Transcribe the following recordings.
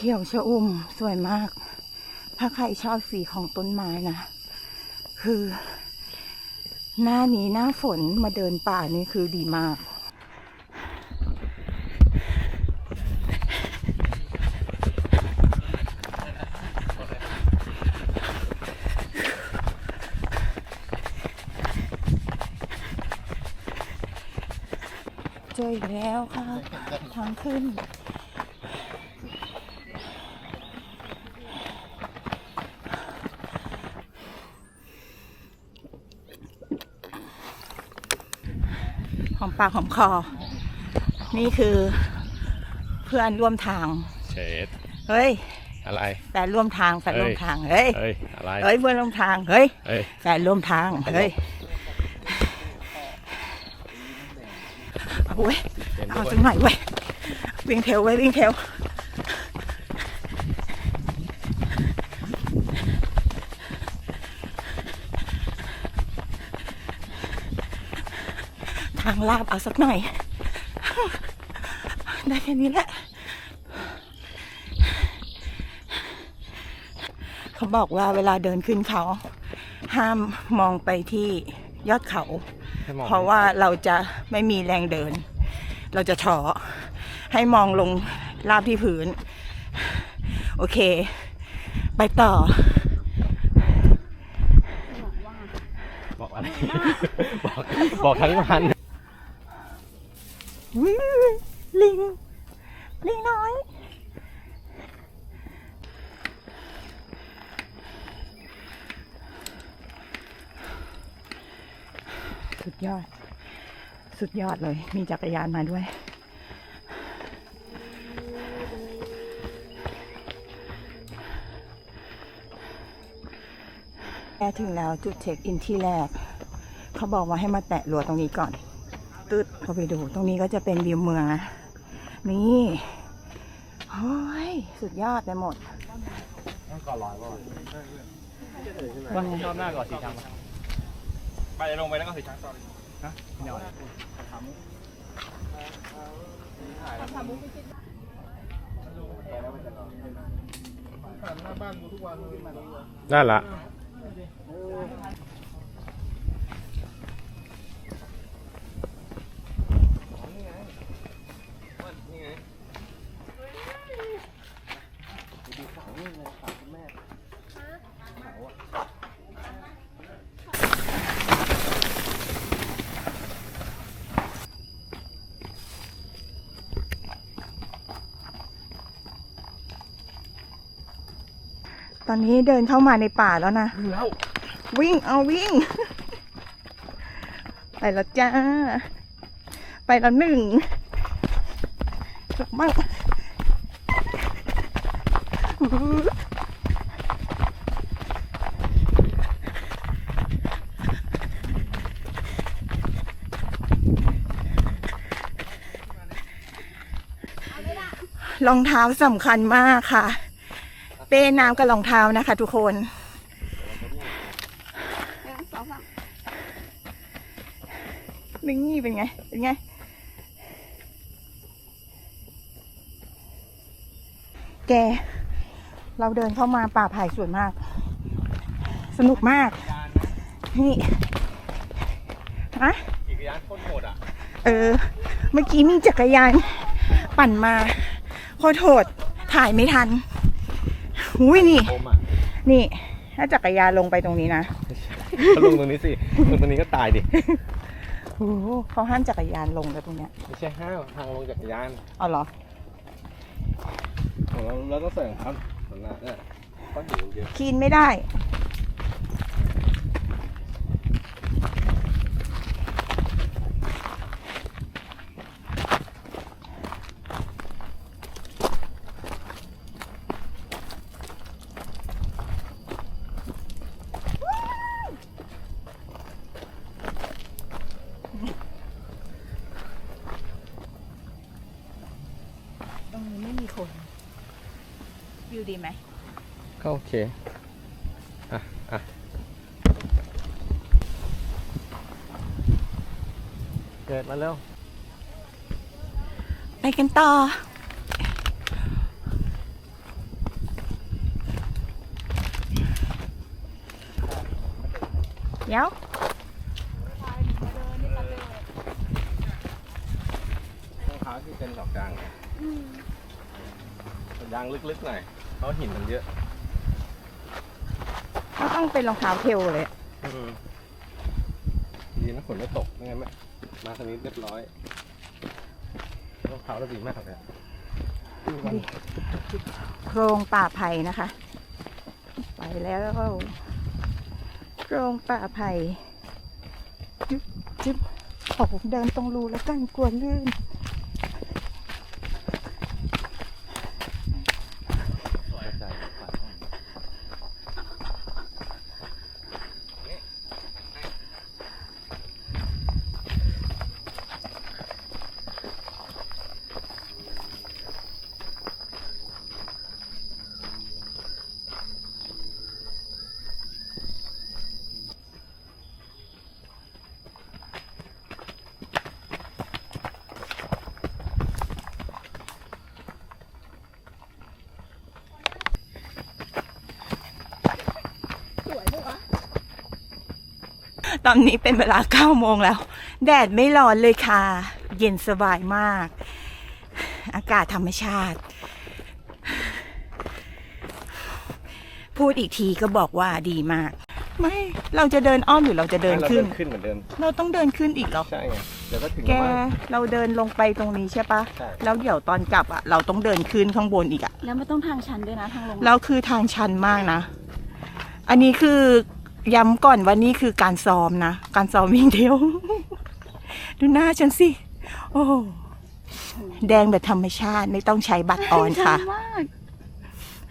ขียวชะอุ่มสวยมาก ถ้าใครชอบสีของต้นไม้นะ คือ หน้านี้หน้าฝนมาเดินป่านี่คือดีมากเจออีกแล้วค่ะทางขึ้น หอมปากหอมคอ นี่คือเพื่อนร่วมทางเชดเฮ้ย อะไร แฟนร่วมทางแฟนร่วมทาง เฮ้ยเอ้ย อะไร เฮ้ยเพื่อนร่วมทาง เฮ้ยเอ้ย แฟนร่วมทาง เฮ้ยเอาเว้ยเอาสักหน่อยเว้ยวิ่งเทวเว้ยวิ่งเทวทางลาบเอาสักหน่อย ได้แค่นี้แหละ เขาบอกว่าเวลาเดินขึ้นเขา ห้ามมองไปที่ยอดเขาให้มองเพราะว่าเราจะไม่มีแรงเดิน เราจะท้อให้มองลงราบที่พื้น โอเค ไปต่อบอกอะไร บอกบอกทั้งวันวิ ลิง ลิงน้อย สุดยอด สุดยอดเลย มีจักรยานมาด้วยแกถึงแล้วจุดเช็คอินที่แรก เขาบอกว่าให้มาแตะรัวตรงนี้ก่อน ตืดเข้าไปดู ตรงนี้ก็จะเป็นวิวเมืองนะ นี่โอ้ยสุดยอดไปหมดต้องก่อนร้อยว่าชอบหน้าก่อนสีช้างไปลงไปแล้วก็สีช้างต่อเลยนะเดี๋ยวได้ละ ต อนนี้เดินเข้ามาในป่าแล้วนะ แล้ว วิ่งเอาวิ่ง ไปแล้วจ้า ไปแล้วหนึ่งกลับบ้างรองเท้าสำคัญมากค่ะ เป้น้ำกับรองเท้านะคะ ทุกคนนี่เป็นไง เป็นไง แก เราเดินเข้ามาป่าไผ่สวยมาก สนุกมาก นี่ฮะจักรยานโคตรโหดอะ เออ เมื่อกี้มีจักรยาน ปั่นมาโคตรโหดถ่ายไม่ทัน อุ้ยนี่โอมอะนี่ถ้าจักรยานลงไปตรงนี้นะก็ลงตรงนี้สิลงตรงนี้ก็ตายดิ โอ้โหเขาห้ามจักรยานลงแต่ตรงเนี้ยไม่ใช่ห้าวทางลงจักรยานเอาเหรอ ของเราเราต้องใส่รองเท้าสำนักเนี่ยก้อนหินเยอะคีนไม่ได้ ดีไหมก็โอเค อะอะเกิดมาเร็ว ไปกันต่อ เดี๋ยว รองเท้าที่เป็นดอกดังดังลึกๆหน่อย เพราะหินมันเยอะก็ต้องเป็นรองเท้าเทลเลยดีนะฝนไม่ตกไม่งั้นไม่มาทางนี้เรียบร้อยรองเท้าเราดีมากเลยอะโครงป่าไผ่นะคะ ไปแล้ว โครงป่าไผ่จึ๊บจึ๊บโอ้โหเดินตรงรูแล้วกันกลัวลื่น ตอนนี้เป็นเวลาเก้าโมงแล้ว แดดไม่ร้อนเลยค่ะ เย็นสบายมาก อากาศธรรมชาติ พูดอีกทีก็บอกว่าดีมาก ไม่ เราจะเดินอ้อมหรือเราจะเดินเราขึ้เดินนขึ้นเหมือนเดิม เราต้องเดินขึ้นอีกเหรอ ใช่ไงเดี๋ยวก็ถึงแกแล้วมั้งเราเดินลงไปตรงนี้ใช่ปะ ใช่ แล้วเดี๋ยวตอนกลับอะ เราต้องเดินขึ้นข้างบนอีกอะ แล้วไม่ต้องทางชันด้วยนะทางลง แล้วคือทางชันมากนะ อันนี้คือ ย้ำก่อนว่านี่คือการซ้อมนะ การซ้อมวิ่งเดียว ดูหน้าฉันสิ โอ้โหแดงแบบธรรมชาติไม่ต้องใช้บัตรออนค่ะชันมาก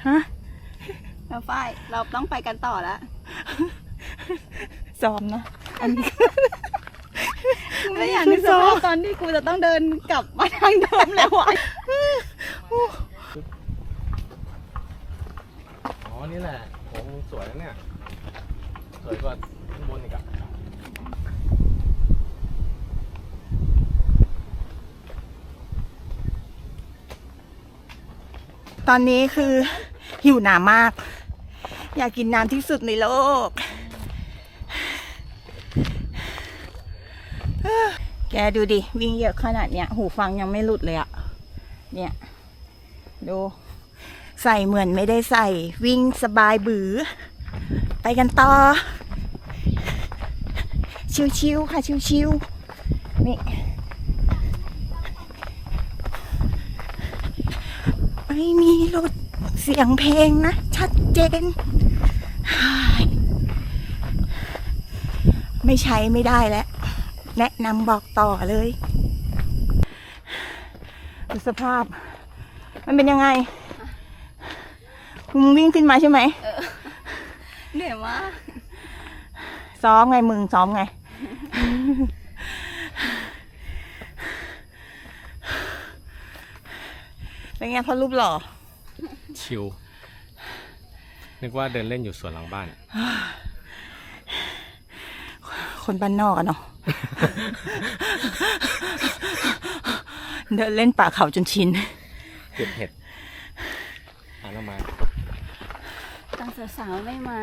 ฮะแล้วฝ้ายเราต้องไปกันต่อแล้วซ้อมนะอันนี้ไม่อยากนึกสภาพตอนที่กูจะต้องเดินกลับมาทางเดิมแล้วอะอ๋อ นี่แหละโอ้สวยนะเนี่ยส วยกว่าข้างบนอีกอะตอนนี้คือหิวน้ำมาก อยากกินน้ำที่สุดในโลก แกดูดิ วิ่งเยอะขนาดเนี้ย หูฟังยังไม่หลุดเลยอะเนี่ย ดู ใส่เหมือนไม่ได้ใส่ วิ่งสบายบือ ไปกันต่อ ชิวๆค่ะ ชิวๆนี่ไม่มีหลุดเสียงเพลงนะ ชัดเจนฮ่ายไม่ใช้ไม่ได้แล้ว แนะนำบอกต่อเลยดูสภาพ มันเป็นยังไงมึงวิ่งขึ้นมาใช่ไหม เหนื่อยมากซ้อมไงมึงซ้อมไง เป็นไงพอรูปหล่อ ชิว นึกว่าเดินเล่นอยู่สวนหลังบ้าน คนบ้านนอกอะเนาะ เดินเล่นป่าเขาจนชิน เก็บเห็ดหาหน่อไม้ ตอน สาวๆไม่มา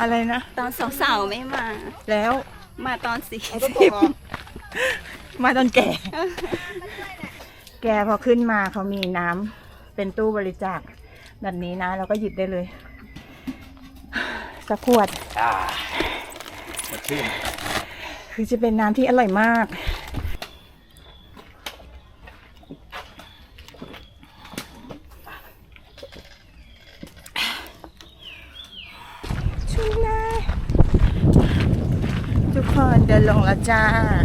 อะไรนะ ตอนสาวๆไม่มา แล้วมาตอนสี่สิบมาตอนแก่ แกพอขึ้นมาเขามีน้ำเป็นตู้บริจาคแบบนี้นะ เราก็หยิบได้เลย สักขวด สดชื่นคือจะเป็นน้ำที่อร่อยมาก ชุ